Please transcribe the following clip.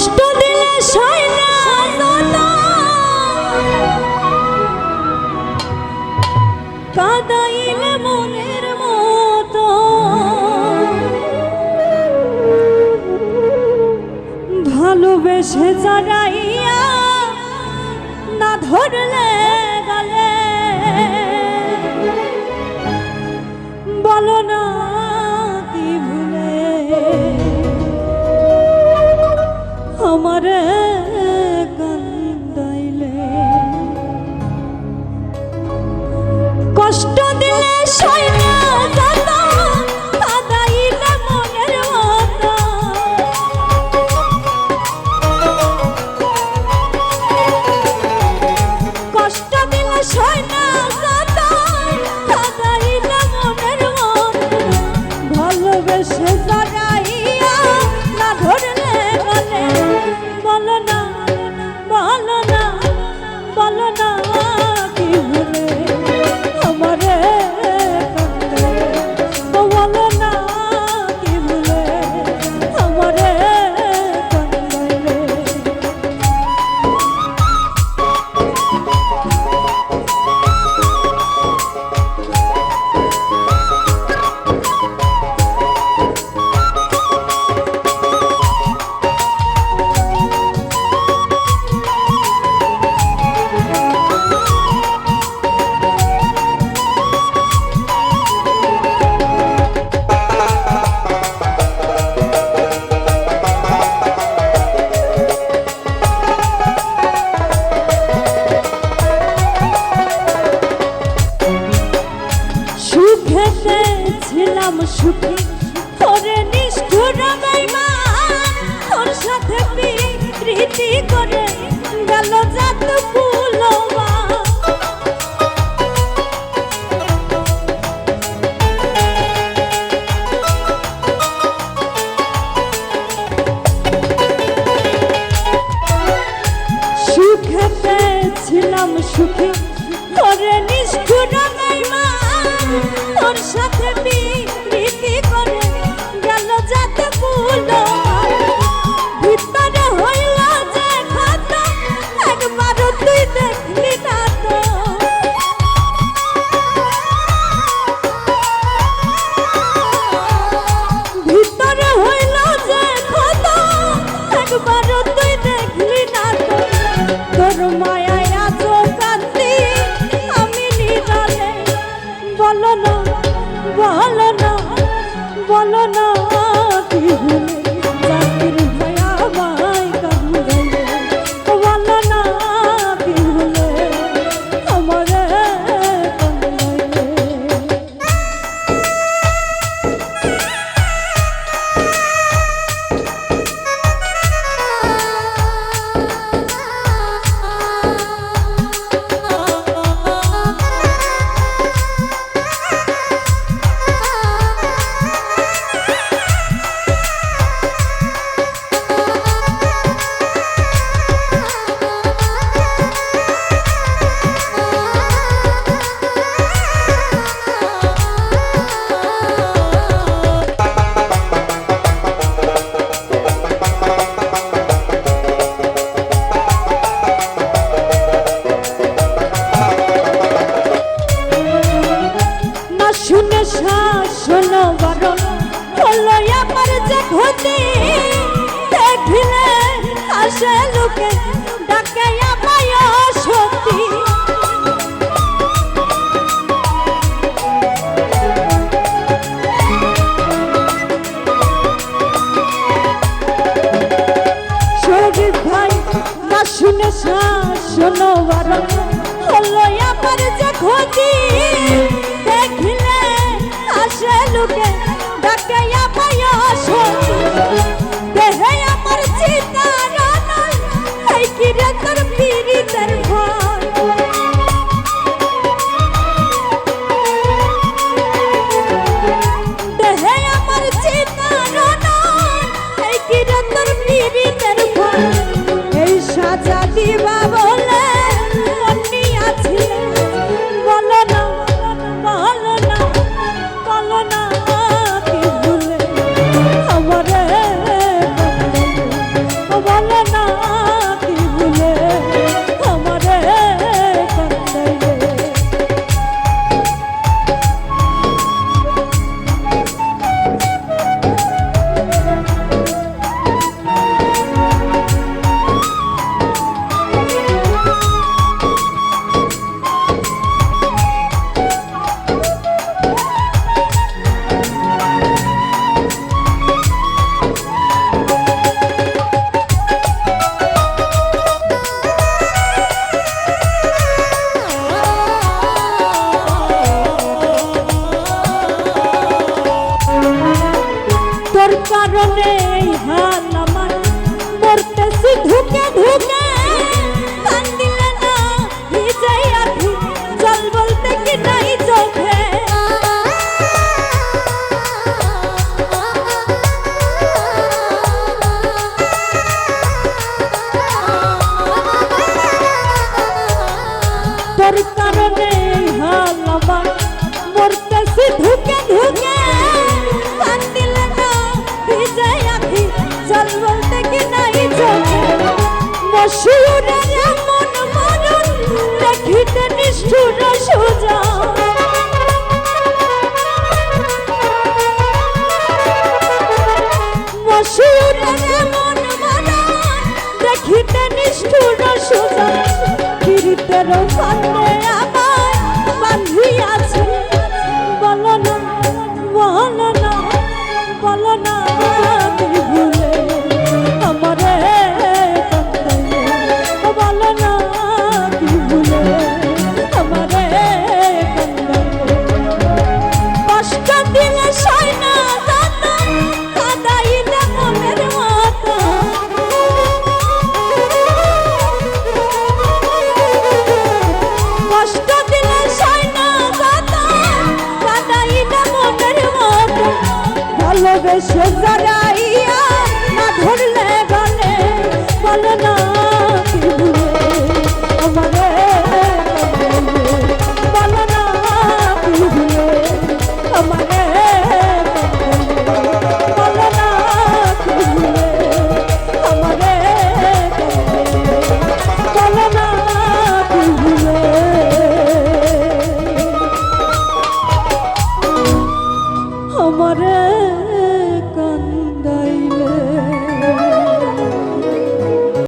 কষ্ট মনের মতো। ভালোবেসে জানাইয়া না ধরলে মিষ্টি সুখে পেয়েছিলাম সুখে। না বলো না কি হলে কথা শোনো বরং। বলল আমার যে ক্ষতি দেখিলে আসলে কারণে এই হাল আমার। মরতেছি ঢুকে ঢুকে কান্দিলে না ভিজাই আঠি জল বলতে কি নাই চোখে? তোর কারণে সোজারা